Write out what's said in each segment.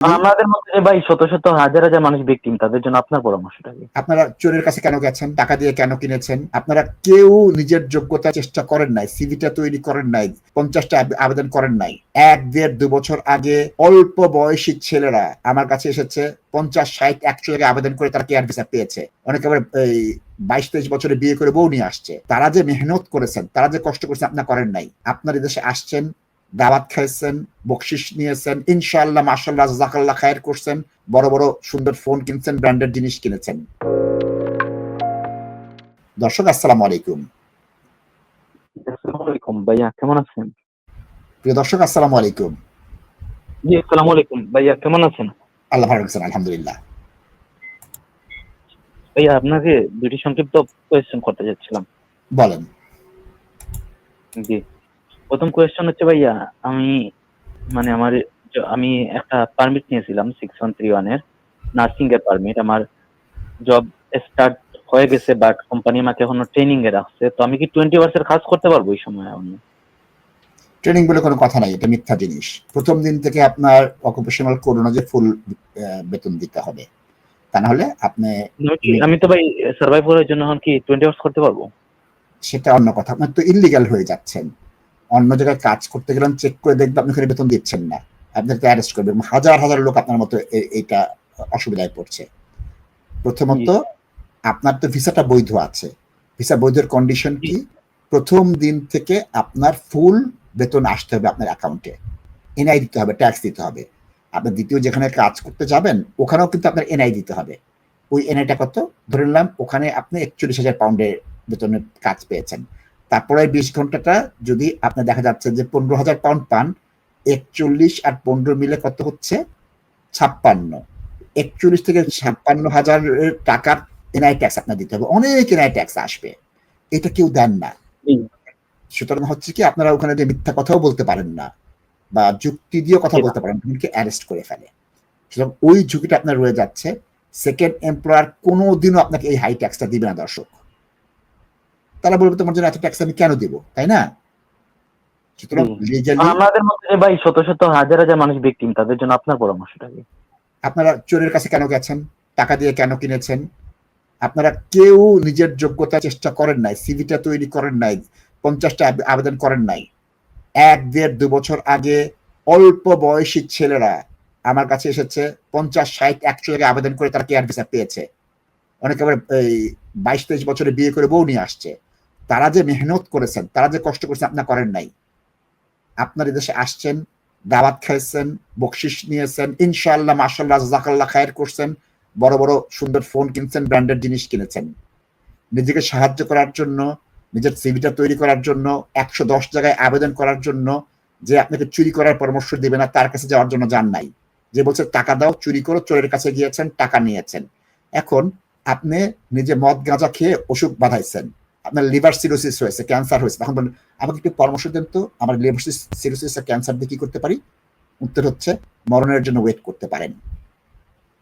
আমাদের মধ্যে ভাই শত শত হাজার হাজার মানুষ ভিকটিম তাদের জন্য আপনার পরামর্শটা কি? আপনারা চোরের কাছে কেন গেছেন? টাকা দিয়ে কেন কিনেছেন? আপনারা কেউ নিজের যোগ্যতা চেষ্টা করেন নাই সিভিটা তৈরি করেন নাই, পঞ্চাশটা আবেদন করেন নাই। এক, দেড়, দু বছর আগে অল্প বয়সী ছেলেরা আমার কাছে এসেছে, পঞ্চাশ, ষাট, একশো জায়গায় আবেদন করে তারা কেয়ার ভিসা পেয়েছে। অনেকে আবার এই বাইশ, তেইশ বছরে বিয়ে করে বউ নিয়ে আসছে। তারা যে মেহনত করেছেন, তারা যে কষ্ট করেছেন, আপনার করেন নাই। আপনার এদেশে আসছেন দাওয়াত খাইছেন বকশিস নিয়েছেন ইনশাআল্লাহ মাশাল্লাহ জাকাল্লাহ খায়ের করছেন বড় বড় সুন্দর ফোন কিনছেন ব্র্যান্ডেড জিনিস কিনেছেন। দর্শক আসসালামু আলাইকুম। আসসালামু ভাইয়া কেমন আছেন? প্রিয় দর্শক আসসালামু আলাইকুম। জি আসসালামু আলাইকুম ভাইয়া কেমন আছেন? আল্লাহ ভালো রাখছেন আলহামদুলিল্লাহ। ভাইয়া আপনাকে দুটি সংক্ষিপ্ত কোয়েশ্চেন করতে যাচ্ছিলাম। বলেন। জি। প্রথম কোয়েশ্চেন হচ্ছে ভাইয়া আমি মানে আমার আমি একটা পারমিট নিয়েছিলাম সিক্স ওয়ান থ্রি ওয়ানের নার্সিং এর পারমিট আমার জব স্টার্ট হয়ে গেছে বাট কোম্পানি আমাকে এখনও ট্রেনিং এ রাখছে তো আমি কি টোয়েন্টি আওয়ার্সের কাজ করতে পারব এই সময় এখন ট্রেনিং বলে কোনো কথা নাই এটা মিথ্যা জিনিস। প্রথম দিন থেকে আপনার অকুপেশনাল করোনা যে ফুল বেতন দিতে হবে তা না হলে আপনি আমি আমি তো ভাই সার্ভাইভ করার জন্য এখন কি টোয়েন্টি আওয়ার্স করতে পারব? সেটা অন্য কথা আপনার তো ইলিগাল হয়ে যাচ্ছেন। অন্য জায়গায় কাজ করতে গেলেন চেক করে দেখবে আপনি ওখানে বেতন দিচ্ছেন না। আপনাকে অ্যারেস্ট করবে। হাজার হাজার লোক আপনার মতো এইটা অসুবিধায় পড়ছে। প্রথমত আপনার তো ভিসাটা বৈধ আছে। ভিসা বৈধের কন্ডিশন কি? প্রথম দিন থেকে আপনার ফুল বেতন আসতে হবে আপনার অ্যাকাউন্টে এনআই দিতে হবে ট্যাক্স দিতে হবে। আপনি দ্বিতীয় যেখানে কাজ করতে যাবেন ওখানেও কিন্তু আপনার এনআই দিতে হবে। ওই এনআইটা কত? ধরে নিলাম ওখানে আপনি একচল্লিশ হাজার পাউন্ডের বেতনের কাজ পেয়েছেন। তারপরে বিশ ঘন্টাটা যদি আপনার দেখা যাচ্ছে যে পনেরো হাজার পাউন্ড পান একচল্লিশ আর পনেরো মিলে কত হচ্ছে? ছাপ্পান্ন। একচল্লিশ থেকে ছাপ্পান্ন হাজার টাকার এনআই ট্যাক্স আপনার দিতে হবে। অনেক এনআই ট্যাক্স আসবে। এটা কেউ দেন না। সুতরাং হচ্ছে কি আপনারা ওখানে যে মিথ্যা কথাও বলতে পারেন না বা যুক্তি দিয়েও কথা বলতে পারেন এমনকি অ্যারেস্ট করে ফেলে। সুতরাং ওই ঝুঁকিটা আপনার রয়ে যাচ্ছে। সেকেন্ড এমপ্লয়ার কোনোদিনও আপনাকে এই হাই ট্যাক্সটা দিবে না দর্শক। তারা বলবে তোমার জন্য এত ট্যাক্স আমি কেন দিব? তাই না? সুতরাং আমাদের মধ্যে ভাই শত শত হাজার হাজার মানুষ ভিকটিম তাদের জন্য আপনার পরামর্শটা কি? আপনারা চোরের কাছে কেন গেছেন? টাকা দিয়ে কেন কিনেছেন? আপনারা কেউ নিজের যোগ্যতা চেষ্টা করেন নাই সিভিটা তৈরি করেন নাই পঞ্চাশটা আবেদন করেন নাই। এক দেড় দু বছর আগে অল্প বয়সী ছেলেরা আমার কাছে এসেছে পঞ্চাশ ষাট একশো জায়গায় আবেদন করে তারা কেয়ার ভিসা পেয়েছে। অনেকে আবার এই বাইশ তেইশ বছরে বিয়ে করে বউ নিয়ে আসছে। তারা যে মেহনত করেছেন, তারা যে কষ্ট করেছেন আপনার করেন নাই। আপনার এদেশে আসছেন, দাওয়াত খাইছেন বকশিস নিয়েছেন, ইনশাআল্লাহ মাশাল্লাহ জাকাল্লাহ খায়ের করছেন, বড় বড় সুন্দর ফোন কিনছেন ব্র্যান্ডেড জিনিস কিনেছেন। নিজেকে সাহায্য করার জন্য, নিজের সিভিটা তৈরি করার জন্য, একশো দশ জায়গায় আবেদন করার জন্য, যে আপনাকে চুরি করার পরামর্শ দিবে না, তার কাছে যাওয়ার জন্য যান নাই। যে বলছে, টাকা দাও, চুরি করো, চোরের কাছে গিয়েছেন, টাকা নিয়েছেন। এখন আপনি নিজে মদ গাঁজা খেয়ে অসুখ বাঁধাইছেন। আপনার লিভার সিরোসিস হয়েছে, ক্যান্সার হয়েছে। তখন বলেন, আমাকে একটু পরামর্শ দেন তো, আমার লিভার সিরোসিস ক্যান্সার দিয়ে কি করতে পারি? উত্তর হচ্ছে, মরণের জন্য ওয়েট করতে পারেন।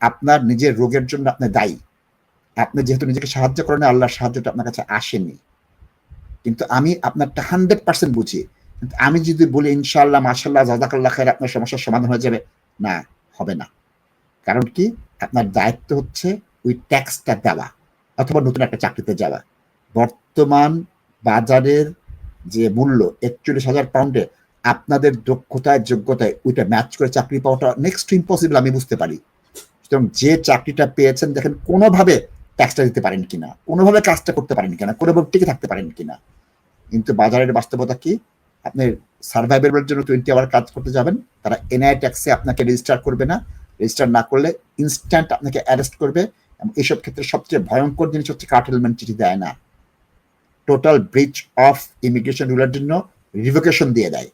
আপনার নিজের রোগের জন্য আপনি দায়ী। আপনি যেহেতু নিজেকে সাহায্য করেন, আল্লাহর সাহায্যটা আপনার কাছে আসেনি। কিন্তু আমি আপনারটা হান্ড্রেড পার্সেন্ট বুঝি। কিন্তু আমি যদি বলি, ইনশাআল্লাহ মাশাল্লাহ জাজাকাল্লাহ খায়ের আপনার সমস্যার সমাধান হয়ে যাবে। না, হবে না। কারণ কি? আপনার দায়িত্ব হচ্ছে ওই ট্যাক্সটা দেওয়া, অথবা নতুন একটা চাকরিতে যাওয়া। বর্তমান বাজারের যে মূল্য একচল্লিশ হাজার পাউন্ডে, আপনাদের দক্ষতায়, যোগ্যতায় ওইটা ম্যাচ করে চাকরি পাওয়াটা নেক্সট ইম্পসিবল আমি বুঝতে পারি। সুতরাং যে চাকরিটা পেয়েছেন, দেখেন কোনোভাবে ট্যাক্সটা দিতে পারেন কিনা, কোনোভাবে কাজটা করতে পারেন কিনা, কোনোভাবে টিকে থাকতে পারেন কিনা। কিন্তু বাজারের বাস্তবতা কি? আপনি সার্ভাইভেবলের জন্য টোয়েন্টি আওয়ার কাজ করতে যাবেন, তারা এনআই ট্যাক্সে আপনাকে রেজিস্টার করবে না। রেজিস্টার না করলে ইনস্ট্যান্ট আপনাকে অ্যারেস্ট করবে। এবং এইসব ক্ষেত্রে সবচেয়ে ভয়ঙ্কর জিনিস হচ্ছে কার্টেলমেন্ট চিঠি দেয় না। টোটাল ব্রিচ অফ ইমিগ্রেশন রুলের জন্য রিভোকেশন দিয়ে দেয়।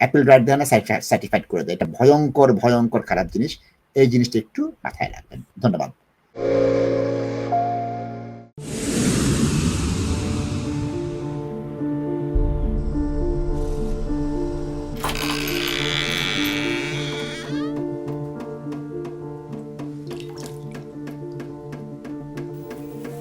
অ্যাপেল রাইট দেয় না সার্টিফাইড করে দেয়। এটা ভয়ঙ্কর ভয়ঙ্কর খারাপ জিনিস। এই জিনিসটা একটু মাথায় রাখবেন। ধন্যবাদ।